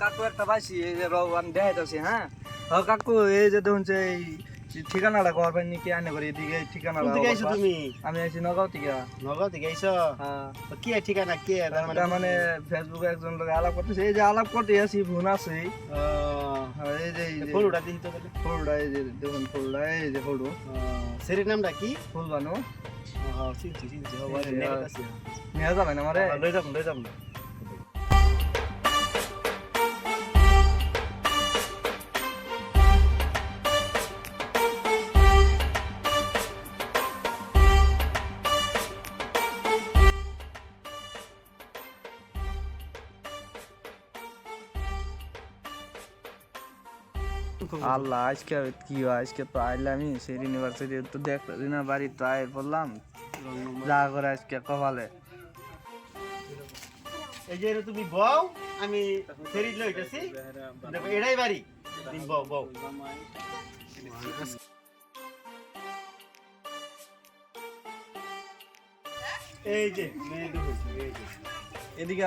কাকু একটা পাইছি এই যে রব আমি দেখাইতেছি হ্যাঁ? হ কাকু এই যে দেখুন এই ঠিকানাটা ঘর পাইনি কি আনে করি এদিকে ঠিকানাটা কোন থেকে। তুমি? আমি আইছি নগাঁও থেকে। নগাঁও থেকে আইছো? হ্যাঁ। কি ঠিকানা কে? আর তার মানে ফেসবুকে একজন লোক আলাপ করতেছে। এই যে আলাপ করতে আছি ফোন আছে। হ্যাঁ, এই যে এই দিই তো বলে এই যে দেখুন ফুলটা এই যে ফুল সেরির নামটা কি? ফুলবানো। হ্যাঁ চিনছি চিনছি। আছে। নিয়ে যাবেন আমারে? লই যাম লই যাম আল্লাহ আজকে কি আজকে তো আইলামই সেই ইউনিভার্সিটি তো দেখতে না বাড়ি তো আয় বললাম। যা করে আজকে কপালে। এই যে তুমি বউ আমি ফেরি লইতেছি দেখো এটাই বাড়ি। তুমি বউ বউ। এই যে মেয়ে ঢুকেছে, এই যে। এদিকে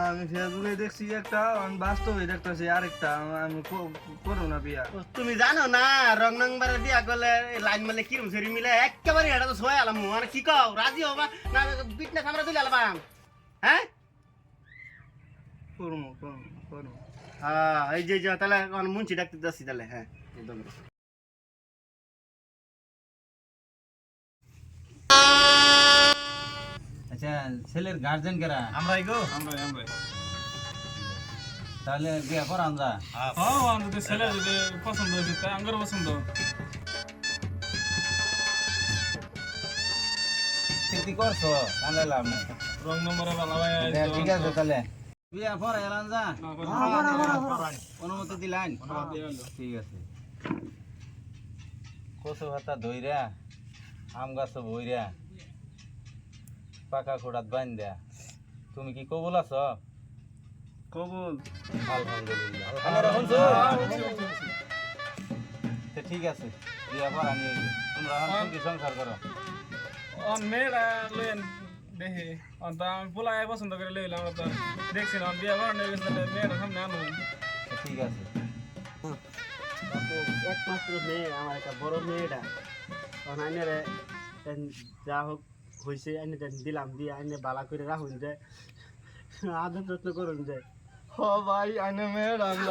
আমি ফেসবুকে দেখছি একটা আমি বাস্তবে দেখতেছি আরেকটা আমি ক- করব না বিয়া। তুমি জানো না রং নাম্বারে বিয়া করলে লাইন মারলে কিরম সেরি মিলে? একেবারে এটা তো সোয়া আলাম মানে কি কও রাজি হবা? না বিটনেস আমরা তুলে আলাম হ্যাঁ? করব করব করব হ্যাঁ এই যে যে তাহলে মুন্সি ডাকতে যাচ্ছি তাহলে হ্যাঁ। আচ্ছা ছেলের গার্জেন কারা? আমরা গো। আমরা আমরা তাহলে বিয়া কর আমরা হ্যাঁ আমাদের ছেলে যদি পছন্দ হয়েছে তাই আমার পছন্দ। স্মৃতি করছ? তাহলে লাভ নেই। রং নম্বরে ভালো ভাই আচ্ছা, ঠিক আছে তাহলে। বিয়া পর এলাম যা অনুমতি দিলাইন ঠিক আছে। কচু ভাতা ধইরা আম গাছ বইরা। পাকা খোড়াত বাইন দেয়া তুমি কি কবুল আছো? কবুল। আলহামদুলিল্লাহ। ঠিক আছে বিয়া পর আমি তোমরা সুখী সংসার করো? অন মেয়েরা লইন দেখি। অন তো আমি পোলা পছন্দ করে লইলাম আমরা তো দেখছি না বিয়ে করানো হয়ে গেছে মেয়েরা সামনে আনো। ঠিক আছে। একমাত্র মেয়ে আমার একটা বড় মেয়েটা। তখন যা হোক হয়েছে আইনে দিলাম, দিয়ে আইনে বালা করে রাখুন যে। আদর যত্ন করুন যে। হ ভাই আইনে মেয়ে আমি